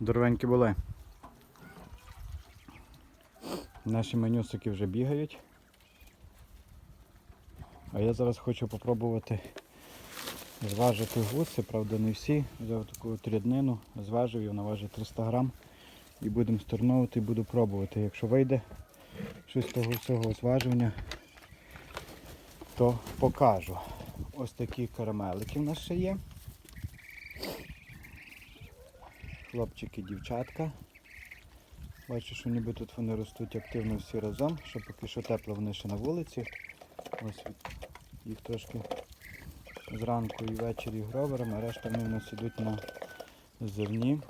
Здоровенькі були. Наші менюсики вже бігають. А я зараз хочу попробувати зважити гуси, правда не всі. Взяв таку от ріднину, зважив її, вона важить 300 грам. І будемо сторновувати і буду пробувати. Якщо вийде щось того всього зважування, то покажу. Ось такі карамелики в нас ще є. Хлопчики, дівчатка. Бачу, що ніби тут вони ростуть активно всі разом, що поки що тепло вони ще на вулиці. Ось їх трошки зранку і ввечері гровером, а решта вони в нас ідуть на зерні.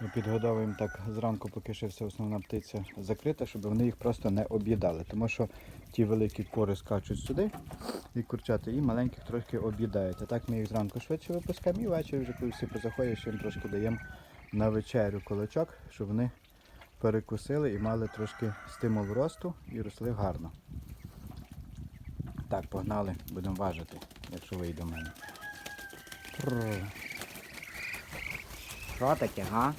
Ми підгодовуємо так зранку, поки ще вся основна птиця закрита, щоб вони їх просто не об'їдали. Тому що ті великі кури скачуть сюди і курчати, і маленьких трошки об'їдають. А так ми їх зранку швидше випускаємо і ввечері вже коли всі позаходять, ще їм трошки даємо на вечерю колочок, щоб вони перекусили і мали трошки стимул росту і росли гарно. Так, погнали, будемо важити, якщо вийде в мене. Що таке, га?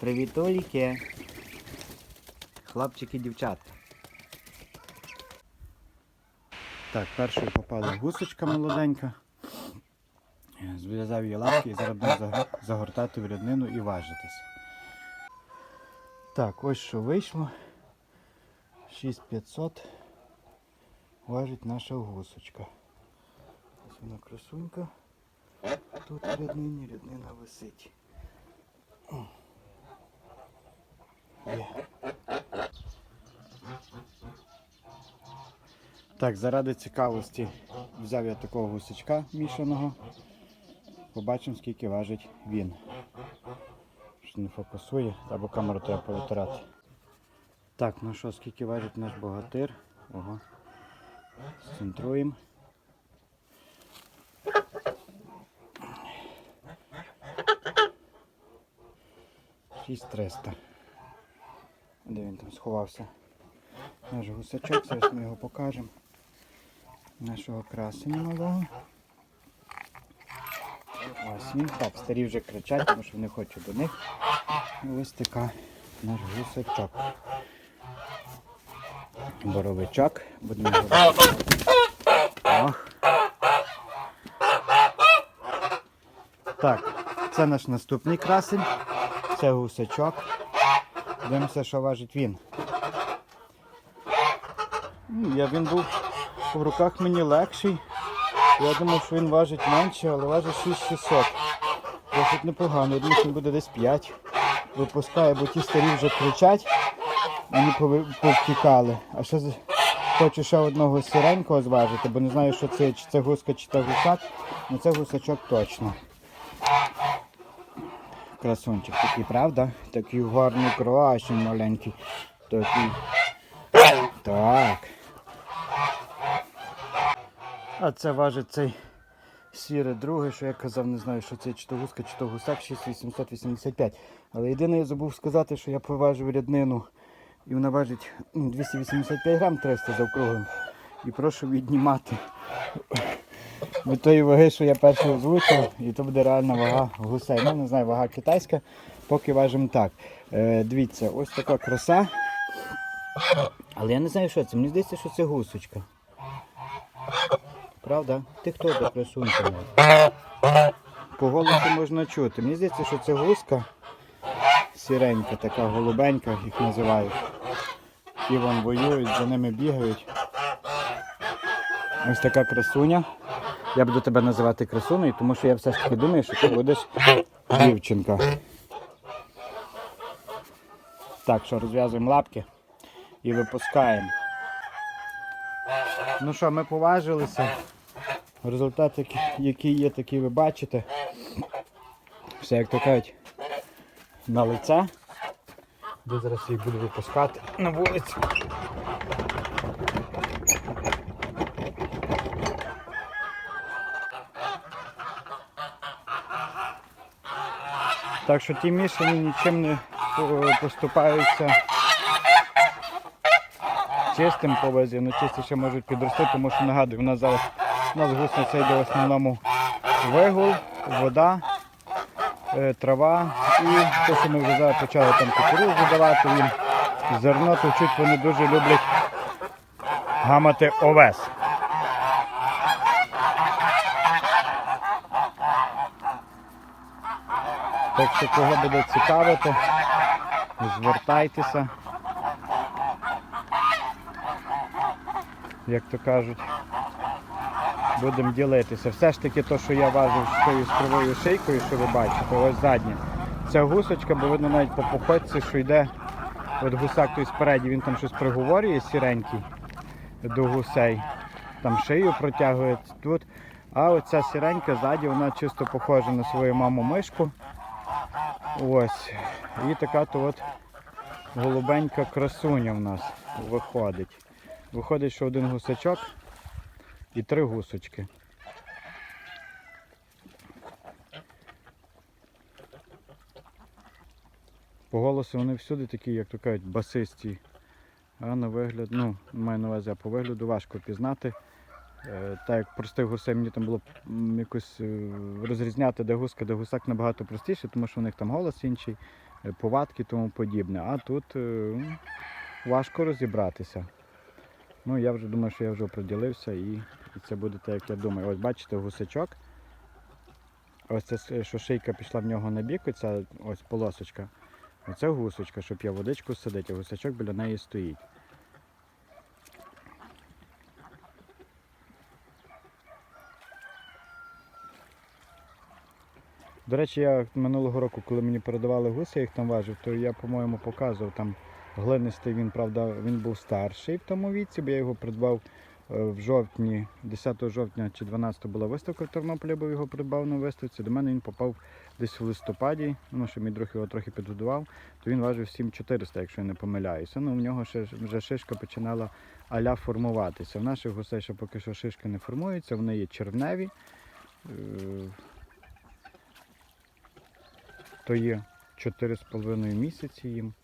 Привітуліки. Хлопчики, дівчатка. Так, першою попала гусочка молоденька. Зв'язав її лапки і зараз за- загортати в ряднину і важитись. Так, ось що вийшло. 6500 важить наша гусочка. Ось вона красунька. Тут ряднині ряднина висить. Так, заради цікавості взяв я такого гусачка мішаного. Побачимо, скільки важить він. Що не фокусує, або камеру треба повитирати. Так, ну що, скільки важить наш богатир? Ого. Центруємо. Шість триста. Де він там сховався? Наш гусачок, зараз ми його покажемо. Нашого красення малого. Ось він. Так, старі вже кричать, тому що не хочу до них. Ось така наш гусачок. Боровичок. Будемо. Ох. Так, це наш наступний красень. Це гусачок. Дивимося, що важить він. Ну, Я він був в руках мені легший. Я думав, що він важить менше, але важить 6600. Досить непогано. Я думаю, що він буде десь 5. Випускає, бо ті старі вже кричать. Вони повтікали. А ще хочу ще одного сиренького зважити, бо не знаю, що це, чи це гуска, чи це гусак. Ну це гусачок точно. Красунчик такий, правда? Такий гарний красень маленький. Такий. Так. А це важить цей сіре другий, що я казав, не знаю, що це чи то гуска, чи то гусак 6885. Але єдине я забув сказати, що я поважив ряднину і вона важить ну, 285 грам 300 за округлим. І прошу віднімати від тої ваги, що я перший озвучив, і то буде реальна вага гусей. Ну, не знаю, вага китайська, поки важимо так. Е, дивіться, ось така краса. Але я не знаю, що це. Мені здається, що це гусочка. Правда? Ти хто до красунька? По голосу можна чути. Мені здається, що це гуска сіренька, така голубенька, їх називають. І вон воюють, за ними бігають. Ось така красуня. Я буду тебе називати красунею, тому що я все ж таки думаю, що ти будеш дівчинка. Так, що розв'язуємо лапки і випускаємо. Ну що, ми поважилися. Результат, який- є, такий ви бачите. Все, як то кажуть, на лице. Де зараз їх буду випускати на вулицю. Так що ті мішані нічим не е, поступаються чистим повезі, ну чисті ще можуть підрости, тому що нагадую, у нас зараз у нас гусниця йде в основному вигул, вода, е, трава і те, що ми вже зараз почали там кукурудзу давати їм, зерно, то чуть вони дуже люблять гамати овес. Так що кого буде цікавити, звертайтеся. Як то кажуть, будемо ділитися. Все ж таки, то, що я важив з тою стровою шийкою, що ви бачите, ось задня. Ця гусочка, бо видно навіть по походці, що йде от гусак той спереді, він там щось приговорює сіренький до гусей. Там шию протягує тут. А оця сіренька ззаді, вона чисто похожа на свою маму мишку. Ось. І така то от голубенька красуня в нас виходить. Виходить, що один гусачок і три гусочки. По голосу вони всюди такі, як то кажуть, басисті. А на вигляд, ну, маю на увазі, а по вигляду важко пізнати. Е, Так як простих гусей мені там було якось е, розрізняти, де гуска, де гусак набагато простіше, тому що у них там голос інший, е, повадки і тому подібне. А тут е, важко розібратися. Ну, я вже думаю, що я вже оприділився і, і це буде так, як я думаю. Ось бачите гусачок. Ось це, що шийка пішла в нього на бік, оця ось полосочка. Оце гусочка, щоб я водичку сидить, а гусачок біля неї стоїть. До речі, я минулого року, коли мені передавали гуси, я їх там важив, то я, по-моєму, показував там глинистий, він, правда, він був старший в тому віці, бо я його придбав е, в жовтні, 10 жовтня чи 12 була виставка в Тернополі, бо його придбав на виставці. До мене він попав десь в листопаді, ну, що мій друг його трохи підгодував, то він важив 7400, якщо я не помиляюся. Ну, в нього ще вже шишка починала аля формуватися. В наших гусей ще поки що шишки не формуються, вони є червневі. Е, То є 4,5 місяці їм.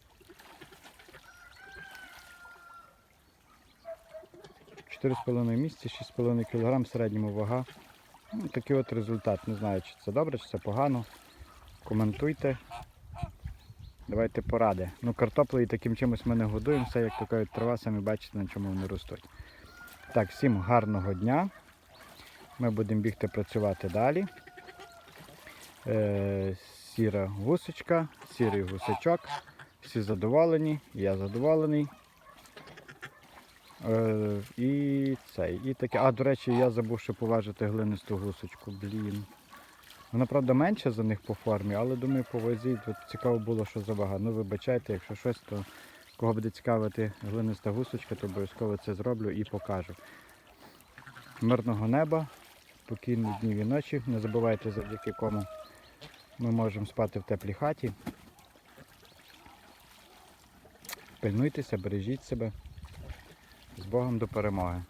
4,5 місяці, 6,5 кг середньому вага. Ну, такий от результат. Не знаю, чи це добре, чи це погано. Коментуйте. Давайте поради. Ну, картоплею таким чимось ми не годуємо, все, як кажуть, трава, самі бачите, на чому вони ростуть. Так, всім гарного дня. Ми будемо бігти працювати далі. Е, сіра гусочка, сірий гусачок. Всі задоволені, я задоволений. Е, і цей. І таке. А, до речі, я забув ще поважити глинисту гусочку. Блін. Вона, правда, менша за них по формі, але думаю, по вазі от цікаво було, що за вага. Ну, вибачайте, якщо щось, то кого буде цікавити глиниста гусочка, то обов'язково це зроблю і покажу. Мирного неба, спокійних днів і ночі. Не забувайте, завдяки кому ми можемо спати в теплій хаті. Пильнуйтеся, бережіть себе. З Богом до перемоги.